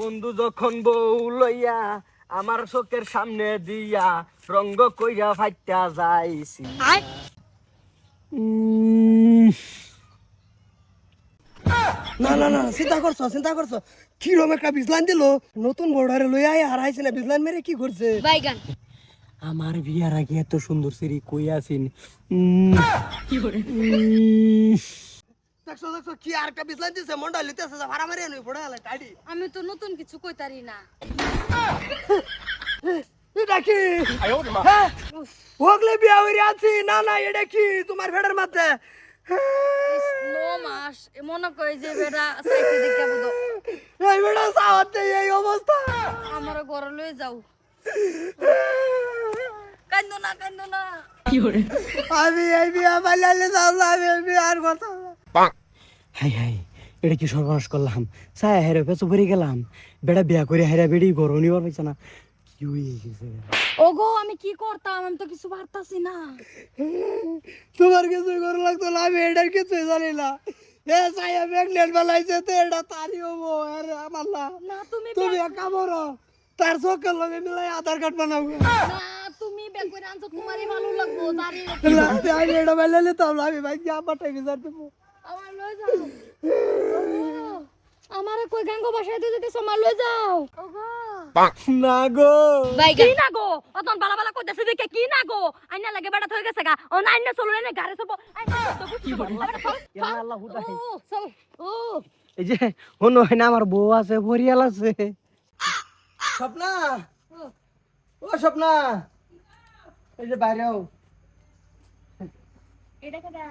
বন্ধু যখন বউ লইয়া আমার চোখের সামনে দিয়া রঙ্গ কইরা ফাইটা যাইছি। না না না চিন্তা করছ চিন্তা করছ। কিরম একটা বিজলান দিল? নতুন বোর্ডারে লই আয় হারাইছে না বিজলান মেরে কি করছে? বাইগান। আমার বিয়ার আগে এত সুন্দর সিরি কই আছেন দেখছ দেখছ কি আর একটা বিজলান দিছে মন্ডা লিতেছে ভাড়া মারি নই পড়ে আলে টাডি আমি তো নতুন কিছু কইতারি না। এটা কি? হ্যাঁ? বিয়া হইরে আছি। না না এটা কি? তোমার ফেডার মাঝে নো মাস। এ মনে করি যে বেটা সাইতে দেখে বুঝো এই বেটা সাওয়াতে এই অবস্থা। আমার ঘরে লয়ে যাও। কান্দো না কান্দো না। আমি এই বিয়া বালালে যাও আমি আর না। হাই হাই এটা কি সর্বনাশ করলাম? সায়া হেরে পেছো ভরে গেলাম। বেড়া বিয়া করে হেরা বেড়ি গরম নিবার পাইছে না। কি হয়ে গেছে ওগো আমি কি করতাম? আমি তো কিছু পারতাছি না। তোমার কিছু করে লাগতো না আমি এটার কিছুই জানি না। এ সাইয়া প্রেগনেন্ট বালাইছে তো এটা তারি হব। আরে আমার না। না তুমি তুমি এক করো তার চোখের লগে মিলাই আধার কার্ড বানাবো তুমি বের করে আনছো তোমারই ভালো লাগবো না, আমি এটা বাইলে নিতাম না আমি ভাই আমার যাও ওগো, আমারে কই গাঙ্গো বাসায় দিয়ে যেতেছ আমার লয়ে যাও। ওগো। না গো। কি না গো? অতন বালা বালা কইতাছে দেখে কি না গো? আইনা লাগে বেটা থই গেছে গা। ও না আইনা চলো না গাড়ি সব আইনা তো কি আল্লাহ হুদা চল। ও। এই যে হনো না আমার বউ আছে পরিয়াল আছে। স্বপ্না? ও স্বপ্না। এই যে বাইরেও এটা কেডা?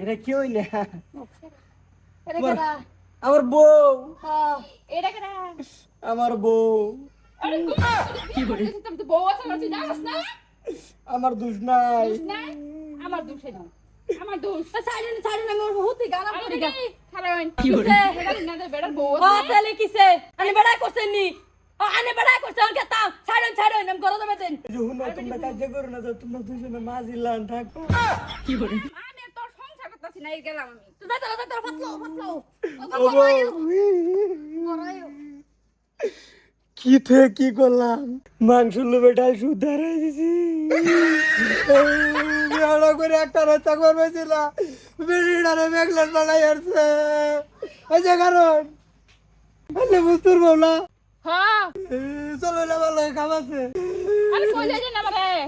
এটা কি হইলে? আমার বউ। আমার বউ। আমার দুষ নাই। আমার দোষ আমার দোষ। সাইলেন সাইলেন আমি ওর হতে গানা পড়ে গা। খারাপ কি হরে বেড়ার বউ ও ছেলে কিসে? আনি বেড়া করছেন নি। আনি বেড়া করছেন কে তা সাইলেন সাইলেন আমি গরো দেবেন এই তোমরা কাজ করো না তোমরা দুজনে মাঝিলান থাকো। আমি তোর করতেছি না এই গেলাম আমি। কি কি করলাম? মাংস লোভে ডাল দিছি করে একটা রাস্তা করবেছিল বেরিডারে মেঘলেন বানাই আসছে। যে কারণ। এলে বুঝতুর বলা হ্যাঁ। চলো না ভালো মানে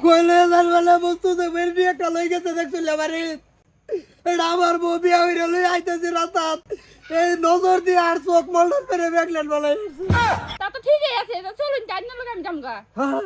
কইলে যার বেলা বস্তু তো বেরি একটা লই গেছে দেখছিল বাড়ি এটা আমার বউ বিয়া হইরে লই আইতেছি রাতাত এই নজর দিয়ে আর চোখ মল্ডর করে বেগলেন বলাই তা তো ঠিকই আছে চলুন জানি না লোক আমি জামগা হ্যাঁ।